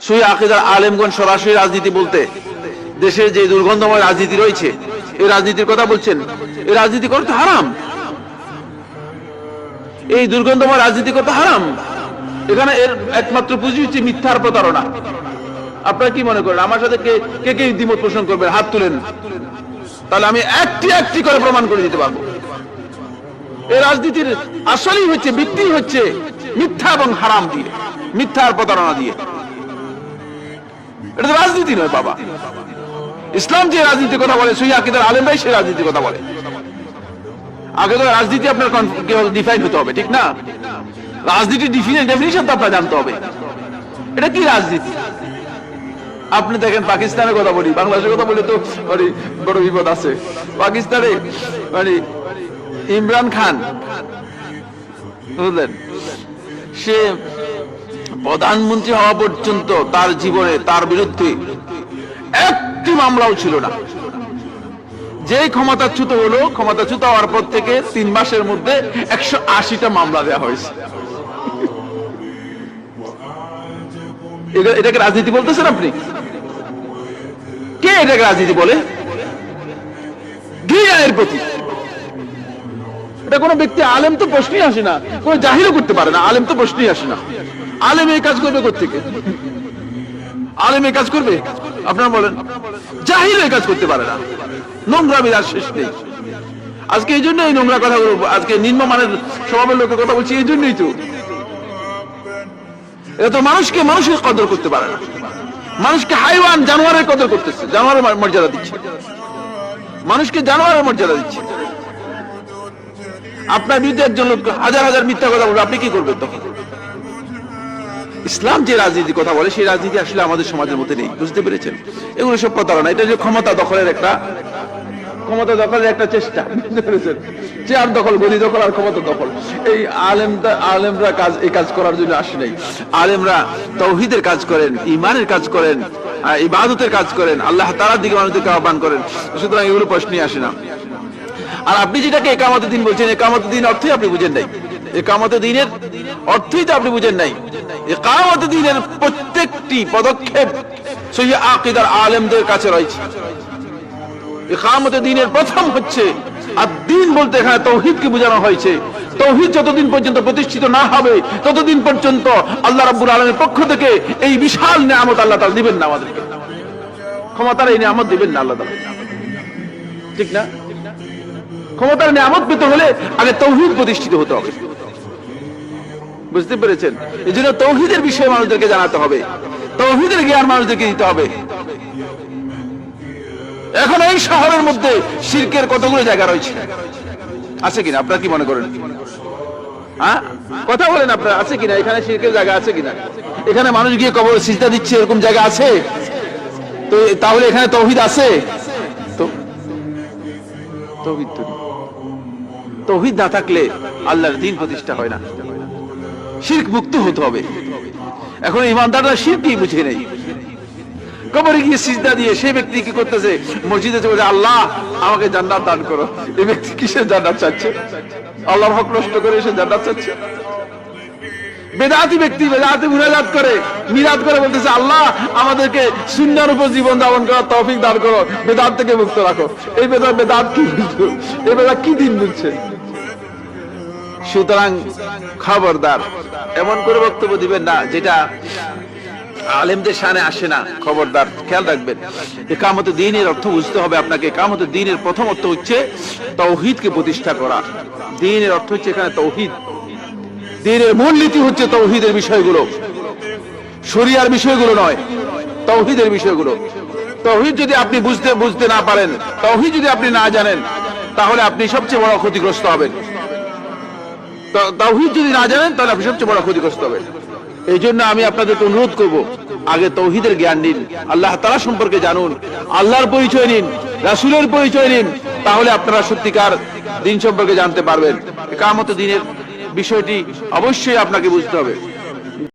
সুই আকিদার সরাসরি রাজনীতি বলতে, দেশের যে দুর্গন্ধময় রাজনীতি রয়েছে, এই রাজনীতির কথা বলছেন। এই রাজনীতি হারাম। এই দুর্গন্ধময় রাজনীতি করতে হারাম। এখানে এর একমাত্র পুঁজি হচ্ছে মিথ্যার প্রতারণা। আপনারা কি মনে করেন? আমার সাথে কে কে কে পোষণ করবেন? হাত তুলেন। তাহলে আমি একটি একটি করে প্রমাণ করে দিতে পারব। এই রাজনীতির আসলেই হচ্ছে ভিত্তি হচ্ছে মিথ্যা এবং হারাম দিয়ে মিথ্যা আর প্রতারণা দিয়ে। এটা তো রাজনীতি নয়, বাবা। ইসলাম যে রাজনীতির কথা বলে, সেই আকিদার আলেমরাই সে রাজনীতির কথা বলে। আগে তো রাজনীতি আপনার ডিফাইন হতে হবে, ঠিক না? রাজনীতির ডেফিনেশন তো আপনার জানতে হবে। এটা কি রাজনীতি? আপনি দেখেন, পাকিস্তানের কথা বলি, বাংলাদেশের কথা বলে তো মানে বড় বিপদ আছে। পাকিস্তানে মানে ইমরান খান, বুঝলেন? সে প্রধানমন্ত্রী হওয়া পর্যন্ত তার জীবনে, তার বিরুদ্ধে একটি মামলাও ছিল না। যেই ক্ষমতাচ্যুত হলো, ক্ষমতাচ্যুত হওয়ার পর থেকে তিন মাসের মধ্যে একশো আশিটা মামলা দেওয়া হয়েছে। এটা- এটাকে রাজনীতি বলতেছেন আপনি? কে এটাকে রাজনীতি বলে? ঘৃণা প্রতি। এটা কোনো ব্যক্তি আলেম তো প্রশ্নই আসে না, কোনো জাহিরও করতে পারে না, আলেম তো প্রশ্নই আসে না। আলেম এই কাজ করবে কোথেকে আলেম এই কাজ করবে? আপনারা বলেন। জাহির এই কাজ করতে পারে না। নোংরা বিরাজ শেষ নেই। আজকে এই জন্য এই নোংরা কথা বলব আজকে নিম্নমানের স্বভাবের লোকের কথা বলছি, এই জন্যই তো। এটা তো মানুষকে মানুষের কদর করতে পারে না। মানুষকে হাইওয়ান জানোয়ারের কদর করতেছে, জানোয়ারের মর্যাদা দিচ্ছে। মানুষকে জানোয়ারের মর্যাদা দিচ্ছে। আপনার বিরুদ্ধে একজন লোক হাজার হাজার মিথ্যা কথা বলবে, আপনি কি করবেন তখন? ইসলাম যে রাজনীতির কথা বলে, সেই রাজনীতি আসলে আমাদের সমাজের মধ্যে নেই, বুঝতে পেরেছেন? এগুলো সব প্রতারণা, এটা যে ক্ষমতা দখলের একটা, ক্ষমতা দখলের একটা চেষ্টা চেয়ার দখল গদি দখল আর ক্ষমতা দখল। এই আলেমটা আলেমরা কাজ, এই কাজ করার জন্য আসে নাই। আলেমরা তৌহিদের কাজ করেন ইমানের কাজ করেন ইবাদতের কাজ করেন, আল্লাহ তারার দিকে মানুষদেরকে আহ্বান করেন। সুতরাং এগুলো প্রশ্নই আসে না। আর আপনি যেটাকে একামত দিন বলছেন একামত দিন অর্থই আপনি বুঝেন নাই। একামত দিনের অর্থই তো আপনি বুঝেন নাই। একামত দিনের প্রত্যেকটি পদক্ষেপ সেই আকিদার আলেমদের কাছে রয়েছে। একামত দিনের প্রথম হচ্ছে আর দিন বলতে এখানে তৌহিদকে বোঝানো হয়েছে। তৌহিদ যতদিন পর্যন্ত প্রতিষ্ঠিত না হবে, ততদিন পর্যন্ত আল্লাহ রাব্বুল আলমের পক্ষ থেকে এই বিশাল নিয়ামত আল্লাহ তাআলা দিবেন না আমাদেরকে। ক্ষমতার এই নিয়ামত দিবেন না আল্লাহ তাআলা। ঠিক না? ক্ষমতার নিয়ামত পেতে হলে আগে তৌহিদ প্রতিষ্ঠিত হতে হবে। বুঝতে পেরেছেন? এই জন্য তৌহিদের বিষয়ে মানুষদেরকে জানাতে হবে। তৌহিদের জ্ঞান মানুষদেরকে দিতে হবে। এখন এই শহরের মধ্যে শিরকের কতগুলো জায়গা রয়েছে? আছে কিনা? আপনারা কি মনে করেন? হ্যাঁ? কথা বলেন আপনারা, আছে কিনা? এখানে শিরকের জায়গা আছে কিনা? এখানে মানুষ গিয়ে কবর সিজদা দিচ্ছে, এরকম জায়গা আছে? তো তাহলে এখানে তৌহিদ আছে? তো তৌহিদ তো। তৌহিদ না থাকলে আল্লাহর দিন প্রতিষ্ঠা হয় না। শির্ক মুক্ত হতে হবে। এখন ইমানদাররা শিরকই বুঝে নেই। কবরে গিয়ে সিজদা দিয়ে সেই ব্যক্তি কি করতেছে? মসজিদে চলে আল্লাহ, আমাকে জান্নাত দান করো। এই ব্যক্তি কিসের জান্নাত চাচ্ছে? আল্লাহর হক নষ্ট করে এসে জান্নাত চাচ্ছে? বেদাতি ব্যক্তি, বেদাতি মুনাজাত করে মিরাত করে বলতেছে, আল্লাহ, আমাদেরকে শূন্যের উপর জীবন যাপন করার তৌফিক দান করো, বেদাত থেকে মুক্ত রাখো। এই বেদাত বেদাত কি এই বেদাত কি দিন বুঝছে? সুতরাং খবরদার, এমন করে বক্তব্য দিবেন না, যেটা আলেমদের সামনে আসে না, খবরদার, খেয়াল রাখবেন। একামত দিনের অর্থ বুঝতে হবে আপনাকে, একামত দিনের প্রথম অর্থ হচ্ছে তৌহিদকে প্রতিষ্ঠা করা। দিনের অর্থ হচ্ছে এখানে তৌহিদ। দিনের মূলনীতি হচ্ছে তৌহিদের বিষয়গুলো। শরিয়ার বিষয়গুলো নয়, তৌহিদের বিষয়গুলো। তৌহিদ যদি আপনি বুঝতে বুঝতে না পারেন, তৌহিদ যদি আপনি না জানেন, তাহলে আপনি সবচেয়ে বড় ক্ষতিগ্রস্ত হবেন। তা- তাওহীদ যদি না জানেন, তাহলে আপনি সবচেয়ে বড় ক্ষতিগ্রস্ত হবেন। এই জন্য আমি আপনাদেরকে অনুরোধ করব, আগে তৌহিদের জ্ঞান নিন, আল্লাহ তারা সম্পর্কে জানুন, আল্লাহর পরিচয় নিন, রাসূলের পরিচয় নিন, তাহলে আপনারা সত্যিকার দিন সম্পর্কে জানতে পারবেন। কামত দিনের বিষয়টি অবশ্যই আপনাকে বুঝতে হবে।